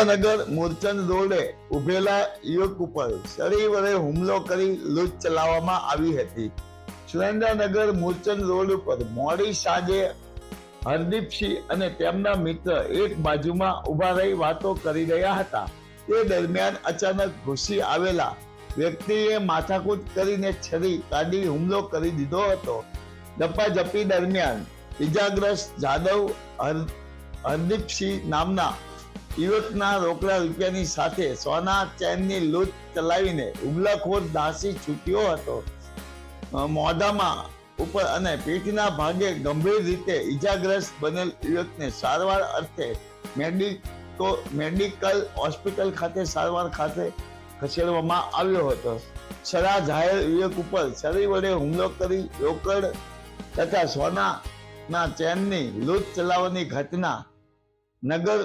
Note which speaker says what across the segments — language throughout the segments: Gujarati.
Speaker 1: સુરેન્દ્રનગર મૂર્છન રોડે ઉભેલા યુવક ઉપર વડે હુમલો કરી લૂંટ ચલાવવામાં આવી હતી. સુરેન્દ્રનગર મૂર્છન રોડ ઉપર મોડી સાંજે હરદીપસિંહ અને તેમના મિત્ર એક બાજુમાં ઊભા રહી વાતો કરી રહ્યા હતા. તે દરમિયાન અચાનક ઘૂસી આવેલા વ્યક્તિએ માથાકૂટ કરીને છરી કાઢી હુમલો કરી દીધો હતો. ઝપાઝપી દરમિયાન ઇજાગ્રસ્ત જાદવ હર- હરદીપસિંહ નામના યુવકના રોકડા રૂપિયાની સાથે સોના ચેનની લૂંટ ચલાવીને હુમલાખોર દાસી છૂટ્યો હતો. મોઢામાં ઉપર અને પીઠના ભાગે ગંભીર રીતે ઈજાગ્રસ્ત બનેલ યુવકને સારવાર અર્થે મેડિકો, મેડિકલ હોસ્પિટલ ખાતે સારવાર ખાતે ખસેડવામાં આવ્યો હતો. સરા જાહેર યુવક ઉપર છરી વડે હુમલો કરી રોકડ તથા સોનાના ચેનની લૂંટ ચલાવવાની ઘટના નગર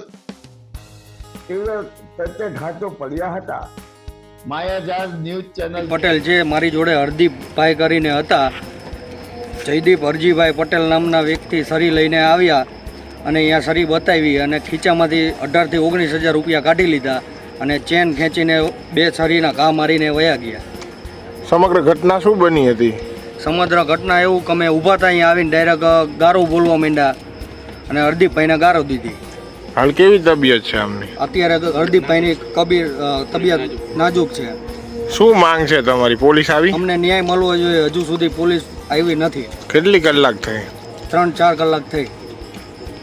Speaker 1: તીવ્ર પ્રત્યાઘાતો પડ્યા હતા. માયાજાર ન્યૂઝ ચેનલ
Speaker 2: પટેલ જે મારી જોડે હરદીપભાઈ કરીને હતા જયદીપ હરજીભાઈ પટેલ નામના વ્યક્તિ સરી લઈને આવ્યા અને અહીંયા સરી બતાવી અને ખીચામાંથી અઢારથી ઓગણીસ હજાર રૂપિયા કાઢી લીધા અને ચેન ખેંચીને બે સરીના ઘા મારીને વયા ગયા.
Speaker 3: સમગ્ર ઘટના શું બની હતી?
Speaker 2: સમગ્ર ઘટના એવું કે અમે ઊભા હતા અહીંયા આવીને ડાયરેક્ટ ગારો બોલવા માંડ્યા અને હરદીપભાઈને ગારો દીધી.
Speaker 3: હાલ કેવી તબિયત છે આમની?
Speaker 2: અત્યારે હરદીપભાઈની કબીર તબિયત નાજુક છે.
Speaker 3: શું માંગ છે તમારી? પોલીસ આવી?
Speaker 2: અમને ન્યાય મળવો જોઈએ હજુ સુધી પોલીસ આવી નથી.
Speaker 3: કેટલી કલાક થઈ?
Speaker 2: ત્રણ ચાર કલાક થઈ.